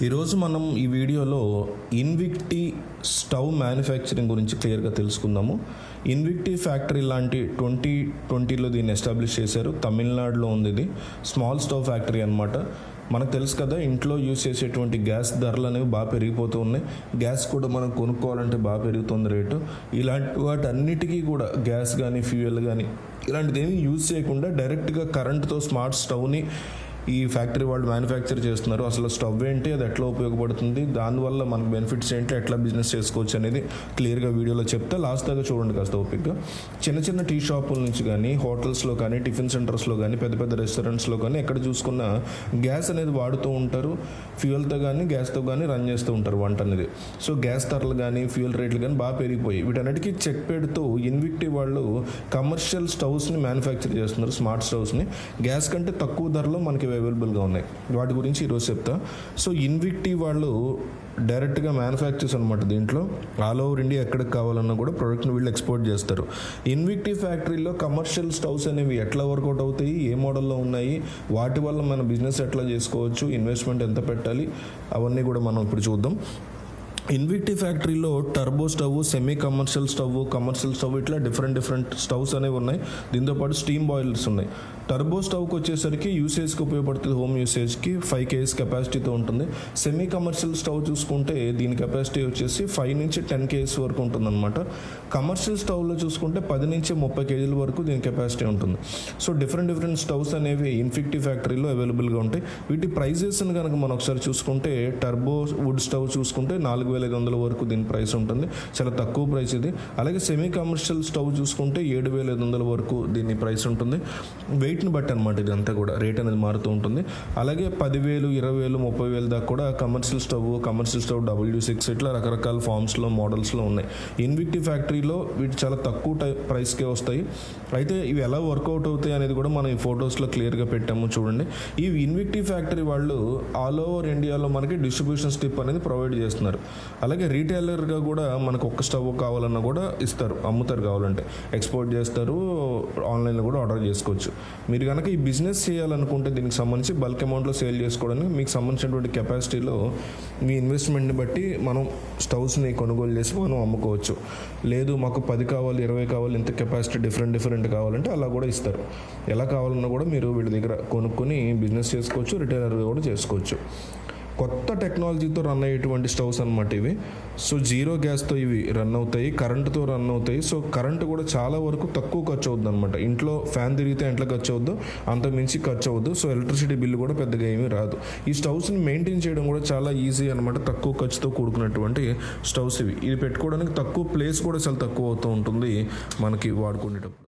ఈరోజు మనం ఈ వీడియోలో ఇన్విక్టీ స్టవ్ మ్యానుఫ్యాక్చరింగ్ గురించి క్లియర్గా తెలుసుకుందాము. ఇన్విక్టీ ఫ్యాక్టరీ లాంటి ట్వంటీ ట్వంటీలో దీన్ని ఎస్టాబ్లిష్ చేశారు. తమిళనాడులో ఉంది ఇది. స్మాల్ స్టవ్ ఫ్యాక్టరీ అనమాట మనకు తెలుసు కదా ఇంట్లో యూస్ చేసేటువంటి గ్యాస్ ధరలు అనేవి బాగా పెరిగిపోతూ ఉన్నాయి. గ్యాస్ కూడా మనం కొనుక్కోవాలంటే బాగా పెరుగుతుంది రేటు. ఇలాంటి వాటన్నిటికీ కూడా గ్యాస్ కానీ ఫ్యూయల్ కానీ ఇలాంటిది ఏమీ యూజ్ చేయకుండా డైరెక్ట్గా కరెంట్తో స్మార్ట్ స్టవ్ని ఈ ఫ్యాక్టరీ వాళ్ళు మ్యానుఫ్యాక్చర్ చేస్తున్నారు. అసలు స్టవ్ ఏంటి? అది ఎట్లా ఉపయోగపడుతుంది? దానివల్ల మనకు బెనిఫిట్స్ ఏంటి? ఎట్లా బిజినెస్ చేసుకోవచ్చు అనేది క్లియర్గా వీడియోలో చెప్తే లాస్ట్ దాకా చూడండి కాస్త ఓపిక్గా చిన్న చిన్న టీ షాపుల నుంచి కానీ హోటల్స్లో కానీ టిఫిన్ సెంటర్స్లో కానీ పెద్ద పెద్ద రెస్టారెంట్స్లో కానీ ఎక్కడ చూసుకున్నా గ్యాస్ అనేది వాడుతూ ఉంటారు. ఫ్యూయల్తో కానీ గ్యాస్తో కానీ రన్ చేస్తూ ఉంటారు వంట అనేది. సో గ్యాస్ ధరలు కానీ ఫ్యూయల్ రేట్లు కానీ బాగా పెరిగిపోయి వీటన్నిటికీ చెక్ పెడుతూ ఇన్విక్టి వాళ్ళు కమర్షియల్ స్టవ్స్ని మ్యానుఫ్యాక్చర్ చేస్తున్నారు. స్మార్ట్ స్టవ్స్ని. గ్యాస్ కంటే తక్కువ ధరలో మనకి అవైలబుల్గా ఉన్నాయి. వాటి గురించి ఈరోజు చెప్తా. సో ఇన్విక్టీ వాళ్ళు డైరెక్ట్గా మ్యానుఫ్యాక్చర్స్ అనమాట దీంట్లో. ఆల్ ఓవర్ ఇండియా ఎక్కడికి కావాలన్నా కూడా ప్రోడక్ట్ని వీళ్ళు ఎక్స్పోర్ట్ చేస్తారు. ఇన్విక్టీ ఫ్యాక్టరీలో కమర్షియల్ స్టవ్స్ అనేవి ఎట్లా వర్కౌట్ అవుతాయి? ఏ మోడల్లో ఉన్నాయి? వాటి వల్ల మన బిజినెస్ ఎట్లా చేసుకోవచ్చు? ఇన్వెస్ట్మెంట్ ఎంత పెట్టాలి? అవన్నీ కూడా మనం ఇప్పుడు చూద్దాం. ఇన్విక్టి ఫ్యాక్టరీలో turbo stove semi commercial stove commercial stove ఇట్లా డిఫరెంట్ డిఫరెంట్ స్టవ్స్ అనేవి ఉన్నాయి. దీంతో పాటు స్టీమ్ బాయిలర్స్ ఉన్నాయి. టర్బో స్టవ్కి వచ్చేసరికి యూసేజ్కి ఉపయోగపడుతుంది. హోమ్ యూసేజ్కి ఫైవ్ కేఎస్ కెపాసిటీతో ఉంటుంది. సెమీ కమర్షియల్ స్టవ్ చూసుకుంటే దీని కెపాసిటీ వచ్చేసి ఫైవ్ నుంచి టెన్ కేఎస్ వరకు ఉంటుందన్నమాట. కమర్షియల్ స్టవ్లో చూసుకుంటే పది నుంచి ముప్పై కేజీల వరకు దీని కెపాసిటీ ఉంటుంది. సో డిఫరెంట్ డిఫరెంట్ స్టవ్స్ అనేవి ఇన్ఫిక్టి ఫ్యాక్టరీలో అవైలబుల్గా ఉంటాయి. వీటి ప్రైజెస్ని కనుక మనం ఒకసారి చూసుకుంటే టర్బో వుడ్ స్టవ్ చూసుకుంటే నాలుగు వేల ఐదు వందల వరకు దీని ప్రైస్ ఉంటుంది. చాలా తక్కువ ప్రైస్ ఇది. అలాగే సెమీ కమర్షియల్ స్టవ్ చూసుకుంటే ఏడు వేల ఐదు వందల వరకు దీని ప్రైస్ ఉంటుంది. వెయిట్ని బట్టి అనమాట ఇదంతా కూడా. రేట్ అనేది మారుతూ ఉంటుంది. అలాగే పదివేలు ఇరవై వేలు ముప్పై వేలు దాకా కూడా commercial stove commercial stove W six ఇట్లా రకరకాల ఫామ్స్లో మోడల్స్లో ఉన్నాయి. ఇన్విక్టి ఫ్యాక్టరీలో వీటి చాలా తక్కువ టై ప్రైస్కే వస్తాయి. అయితే ఇవి ఎలా వర్కౌట్ అవుతాయి అనేది కూడా మనం ఈ ఫొటోస్లో క్లియర్గా పెట్టాము చూడండి. ఈ ఇన్విక్టి ఫ్యాక్టరీ వాళ్ళు ఆల్ ఓవర్ ఇండియాలో మనకి డిస్ట్రిబ్యూషన్ స్టిప్ అనేది ప్రొవైడ్ చేస్తున్నారు. అలాగే రీటైలర్గా కూడా మనకు ఒక్క స్టవ్ కావాలన్నా కూడా ఇస్తారు అమ్ముతారు కావాలంటే. ఎక్స్పోర్ట్ చేస్తారు ఆన్లైన్లో కూడా ఆర్డర్ చేసుకోవచ్చు. మీరు కనుక ఈ బిజినెస్ చేయాలనుకుంటే దీనికి సంబంధించి బల్క్ అమౌంట్లో సేల్ చేసుకోవడానికి మీకు సంబంధించినటువంటి కెపాసిటీలో మీ ఇన్వెస్ట్మెంట్ని బట్టి మనం స్టవ్స్ని కొనుగోలు చేసి మనం అమ్ముకోవచ్చు. లేదు మాకు పది కావాలి ఇరవై కావాలి ఇంత కెపాసిటీ డిఫరెంట్ డిఫరెంట్ కావాలంటే అలా కూడా ఇస్తారు. ఎలా కావాలన్నా కూడా మీరు వీళ్ళ దగ్గర కొనుక్కొని బిజినెస్ చేసుకోవచ్చు రిటైలర్గా కూడా చేసుకోవచ్చు. కొత్త టెక్నాలజీతో రన్ అయ్యేటువంటి స్టవ్స్ అనమాట ఇవి. సో జీరో గ్యాస్తో ఇవి రన్ అవుతాయి కరెంటుతో రన్ అవుతాయి. సో కరెంట్ కూడా చాలా వరకు తక్కువ ఖర్చు అవుద్ది అనమాట ఇంట్లో ఫ్యాన్ తిరిగితే ఎంత ఖర్చు అవుద్దో అంత మించి ఖర్చు అవ్వదు సో ఎలక్ట్రిసిటీ బిల్లు కూడా పెద్దగా ఏమీ రాదు. ఈ స్టవ్స్ని మెయింటైన్ చేయడం కూడా చాలా ఈజీ అనమాట తక్కువ ఖర్చుతో కూడుకున్నటువంటి స్టవ్స్ ఇవి. ఇది పెట్టుకోవడానికి తక్కువ ప్లేస్ కూడా చాలా తక్కువ అవుతూ ఉంటుంది మనకి వాడుకునేటప్పుడు.